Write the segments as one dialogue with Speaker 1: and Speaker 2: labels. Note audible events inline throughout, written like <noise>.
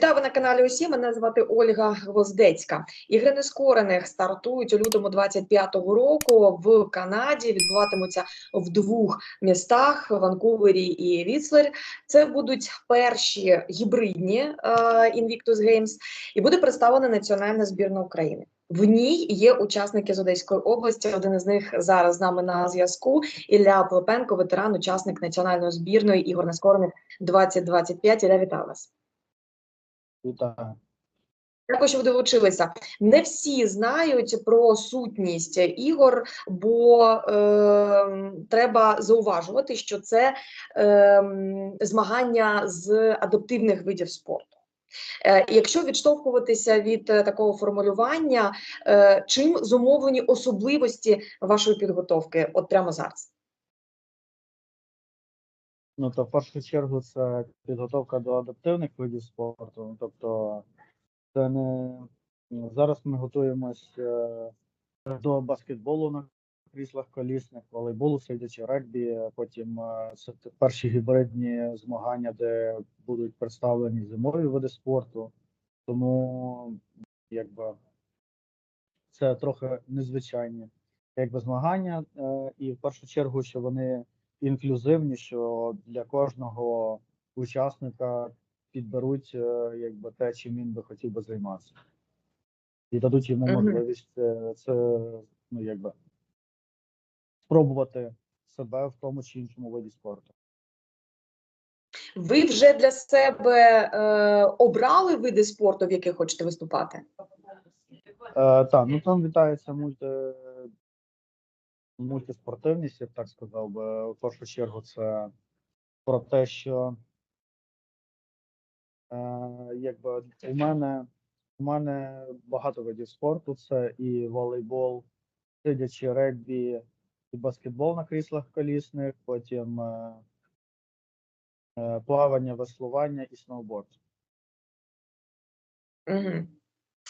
Speaker 1: Вітаю ви на каналі Усі. Мене звати Ольга Гвоздецька. Ігри нескорених стартують у лютому 25-го року в Канаді. Відбуватимуться в двох містах Ванкувері і Віцлер. Це будуть перші гібридні е, Invictus Games і буде представлена національна збірна України. В ній є учасники з Одеської області. Один із них зараз з нами на зв'язку. Ілля Плепенко, ветеран, учасник національної збірної ігор нескорених 2025. Ілля, вітаю вас.
Speaker 2: Вітаю.
Speaker 1: Дякую, що ви долучилися. Не всі знають про сутність ігор, бо е, треба зауважувати, що це е, змагання з адаптивних видів спорту. Е, якщо відштовхуватися від такого формулювання, е, чим зумовлені особливості вашої підготовки? От прямо зараз.
Speaker 2: Ну то в першу чергу це підготовка до адаптивних видів спорту. Ну, Тобто, це не зараз ми готуємось е, до баскетболу на кріслах колісних, волейболу, сидячи регбі. Потім е, це перші гібридні змагання, де будуть представлені зимові види спорту. Тому якби це трохи незвичайні якби змагання, е, і в першу чергу, що вони інклюзивні, що для кожного учасника підберуть е, якби те, чим він би хотів би займатися, і дадуть йому можливість е, це ну якби спробувати себе в тому чи іншому виді спорту.
Speaker 1: Ви вже для себе е, обрали види спорту, в яких хочете виступати?
Speaker 2: Е, так, ну там вітається мульти, мультиспортивність, я б так сказав би. В першу чергу це про те, що е, якби у мене у мене багато видів спорту. Це і волейбол, сидячи регбі, і баскетбол на кріслах колісних, потім е, е, плавання, веслування і сноуборд.
Speaker 1: Угу.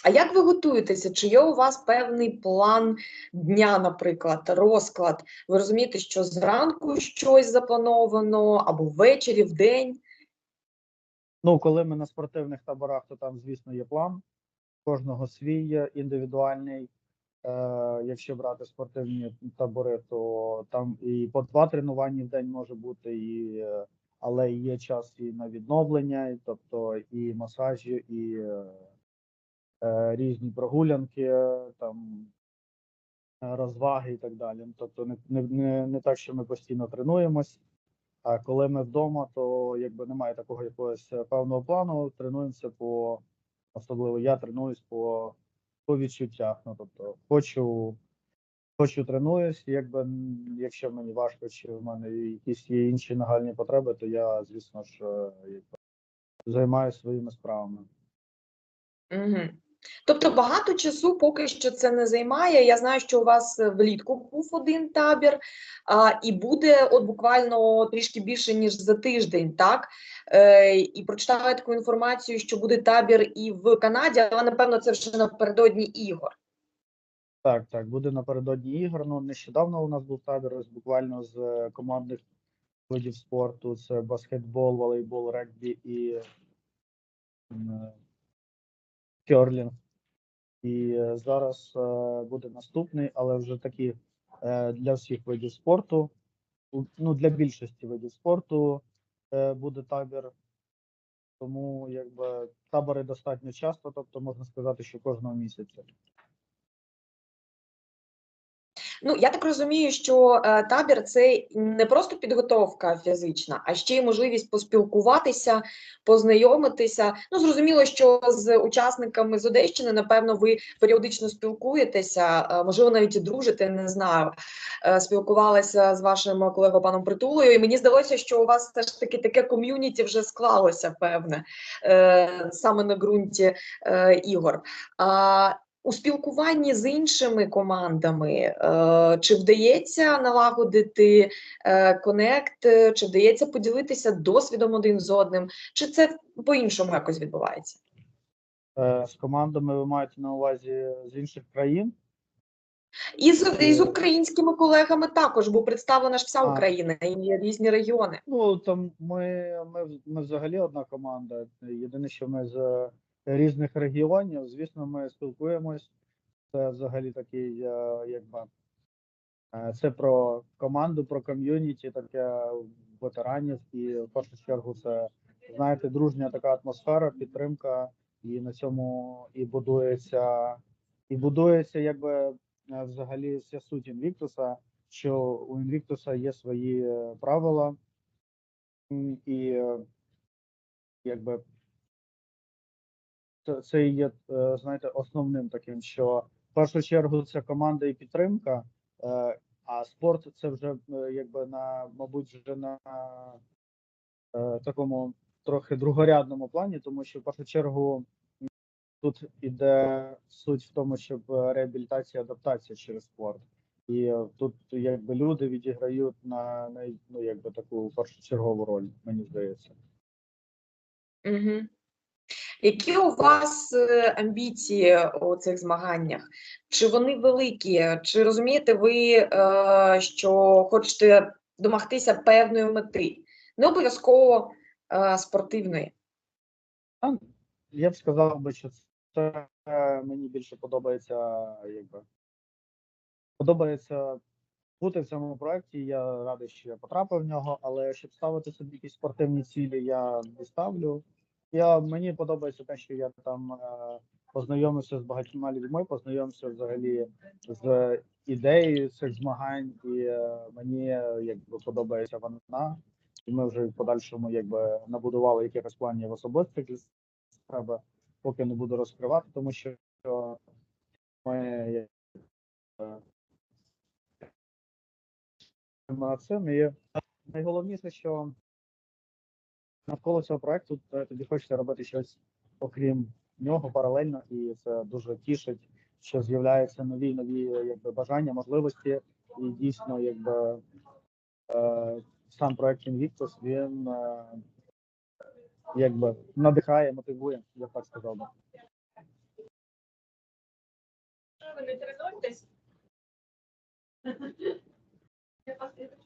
Speaker 1: А як ви готуєтеся? Чи є у вас певний план дня, наприклад, розклад? Ви розумієте, що зранку щось заплановано, або ввечері, в день?
Speaker 2: Ну, коли ми на спортивних таборах, то там, звісно, є план. Кожного свій індивідуальний. Е, якщо брати спортивні табори, то там і по два тренування в день може бути, і, е, але є час і на відновлення, і, тобто і масажі, і е, різні прогулянки, е, там е, розваги і так далі. Ну, Тобто не, не, не, так, що ми постійно тренуємось. А коли ми вдома, то якби немає такого якогось е, певного плану, тренуємося по особливо я тренуюсь по, по відчуттях. Ну тобто хочу, хочу тренуюсь, якби якщо мені важко, чи в мене якісь є інші нагальні потреби, то я, звісно ж, е, якби, займаюся своїми справами.
Speaker 1: Угу. Тобто багато часу поки що це не займає. Я знаю, що у вас влітку був один табір, а, і буде от буквально трішки більше ніж за тиждень, так? Е, і прочитала таку інформацію, що буде табір і в Канаді, але напевно це вже напередодні ігор.
Speaker 2: Так, так, буде напередодні ігор. Ну, нещодавно у нас був табір ось буквально з командних видів спорту: це баскетбол, волейбол, регбі і е, керлінг. І е, зараз е, буде наступний, але вже такі е, для всіх видів спорту. Ну, для більшості видів спорту буде табір. Тому якби табори достатньо часто, тобто можна сказати, що кожного місяця.
Speaker 1: Ну, я так розумію, що е, табір це не просто підготовка фізична, а ще й можливість поспілкуватися, познайомитися. Ну, зрозуміло, що з учасниками з Одещини, напевно, ви періодично спілкуєтеся, е, можливо, навіть і дружите, не знаю. Е, спілкувалася з вашим колегою паном Притулою, і мені здалося, що у вас все ж таки таке ком'юніті вже склалося, певне, саме на ґрунті ігор. У спілкуванні з іншими командами е, чи вдається налагодити е, конект, е, чи вдається поділитися досвідом один з одним, чи це по-іншому якось відбувається?
Speaker 2: З командами ви маєте на увазі з інших країн?
Speaker 1: І з, і з українськими колегами також, бо представлена ж вся
Speaker 2: А.
Speaker 1: Україна і різні регіони.
Speaker 2: Ну там ми, ми, ми взагалі одна команда. Єдине, що ми з різних регіонів, звісно, ми спілкуємось. Це взагалі такий, е, якби е, це про команду, про ком'юніті, таке ветеранів. І в першу чергу це знаєте, дружня така атмосфера, підтримка, і на цьому і будується, і будується, якби е, взагалі вся суть Інвіктуса, що у Інвіктуса є свої правила. І якби це, є, е, знаєте, основним таким, що в першу чергу це команда і підтримка, е, а спорт це вже е, якби на, мабуть, вже на такому трохи другорядному плані, тому що в першу чергу тут іде суть в тому, щоб реабілітація, адаптація через спорт. І тут якби люди відіграють на, на ну, якби таку першочергову роль, мені здається.
Speaker 1: Угу. Які у вас е, амбіції у цих змаганнях? Чи вони великі? Чи розумієте ви, е, що хочете домогтися певної мети? Не обов'язково е, спортивної.
Speaker 2: Я б сказав би, що це мені більше подобається, якби подобається бути в цьому проєкті. Я радий, що я потрапив в нього, але щоб ставити собі якісь спортивні цілі, я не ставлю. Я мені подобається те, що я там е, познайомився з багатьма людьми, познайомився взагалі з ідеєю цих змагань, і е, мені е, якби подобається вона. І ми вже в подальшому якби набудували якихось планів особистих для себе, поки не буду розкривати, тому що ми над цим. І найголовніше, що навколо цього проекту е, тоді хочеться робити щось окрім нього паралельно, і це дуже тішить, що з'являються нові нові якби бажання, можливості, і дійсно, якби е, сам проект Invictus, він е, якби надихає, мотивує, я так сказав би.
Speaker 3: Ви не тренуєтесь? <laughs>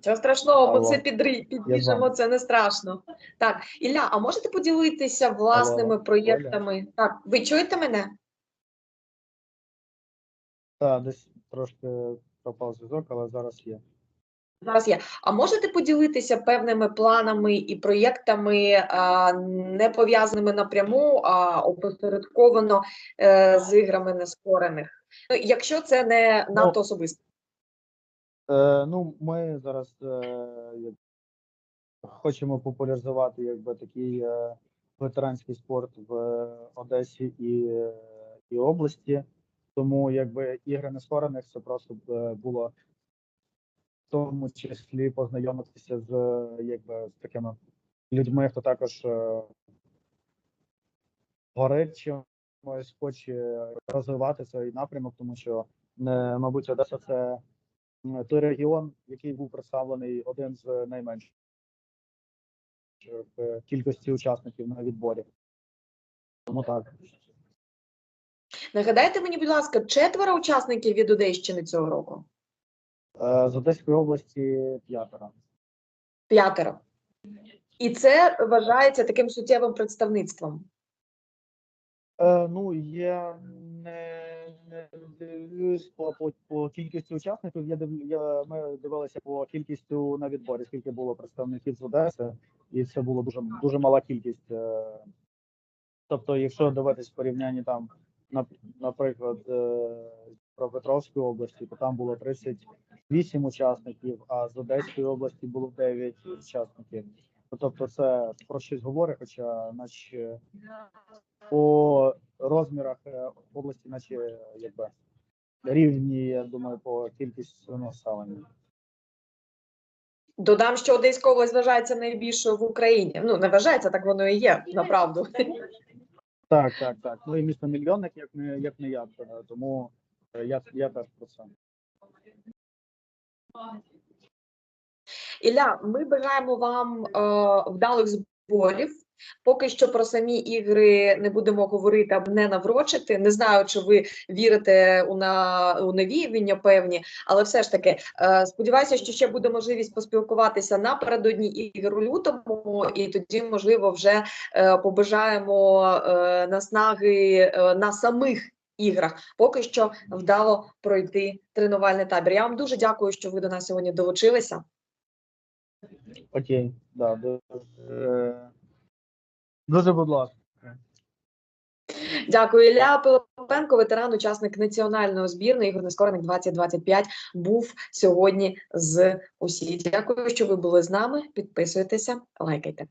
Speaker 1: Чого страшного,
Speaker 2: Алло.
Speaker 1: це підрі- підріжемо, це не страшно. Так, Ілля, а можете поділитися власними
Speaker 2: Алло,
Speaker 1: проєктами? Так, ви чуєте мене?
Speaker 2: Так, десь трошки пропав зв'язок, але зараз є.
Speaker 1: Зараз є. А можете поділитися певними планами і проєктами, а, не пов'язаними напряму, а опосередковано е, з іграми нескорених? Ну, якщо це не надто особисто.
Speaker 2: Е, ну, ми зараз е, хочемо популяризувати якби такий е, ветеранський спорт в Одесі і, е, і області. Тому якби ігри нескорених це просто б, е, було в тому числі познайомитися з е, якби з такими людьми, хто також е, горить чимось, хоче розвивати цей напрямок, тому що е, мабуть Одеса це той регіон, який був представлений один з найменших в кількості учасників на відборі. Тому так.
Speaker 1: Нагадайте мені, будь ласка, четверо учасників від Одещини цього року?
Speaker 2: Е, З Одеської області п'ятеро.
Speaker 1: П'ятеро. І це вважається таким суттєвим представництвом.
Speaker 2: Е, ну, я не, по, по, по кількості учасників. Я дивлю, я, ми дивилися по кількістю на відборі, скільки було представників з Одеси, і це було дуже дуже мала кількість. Е, тобто, якщо дивитись в порівнянні там, на, наприклад, е, про Петровської області, то там було 38 учасників, а з Одеської області було 9 учасників. Ну, Тобто, це про щось говорить, хоча наче по розмірах е, області, наче якби рівні, я думаю, по кількості населення.
Speaker 1: Додам, що Одеська область вважається найбільшою в Україні. Ну, не вважається, так воно і є, направду.
Speaker 2: Так, так, так. Ну і місто мільйонник, як не як не я, е, тому е, я, я теж про це.
Speaker 1: Ілля, ми бажаємо вам е, вдалих зборів. Поки що про самі ігри не будемо говорити, аби не наврочити. Не знаю, чи ви вірите у на у навіювання певні, але все ж таки е, сподіваюся, що ще буде можливість поспілкуватися напередодні ігор у лютому, і тоді, можливо, вже е, побажаємо е, наснаги е, на самих. Іграх поки що вдало пройти тренувальний табір. Я вам дуже дякую, що ви до нас сьогодні долучилися.
Speaker 2: Окей, да, дуже, е, дуже будь ласка.
Speaker 1: Дякую, Ілля Пилипенко, ветеран, учасник національної збірної ігор нескорених 2025, був сьогодні з усі. Дякую, що ви були з нами. Підписуйтеся, лайкайте.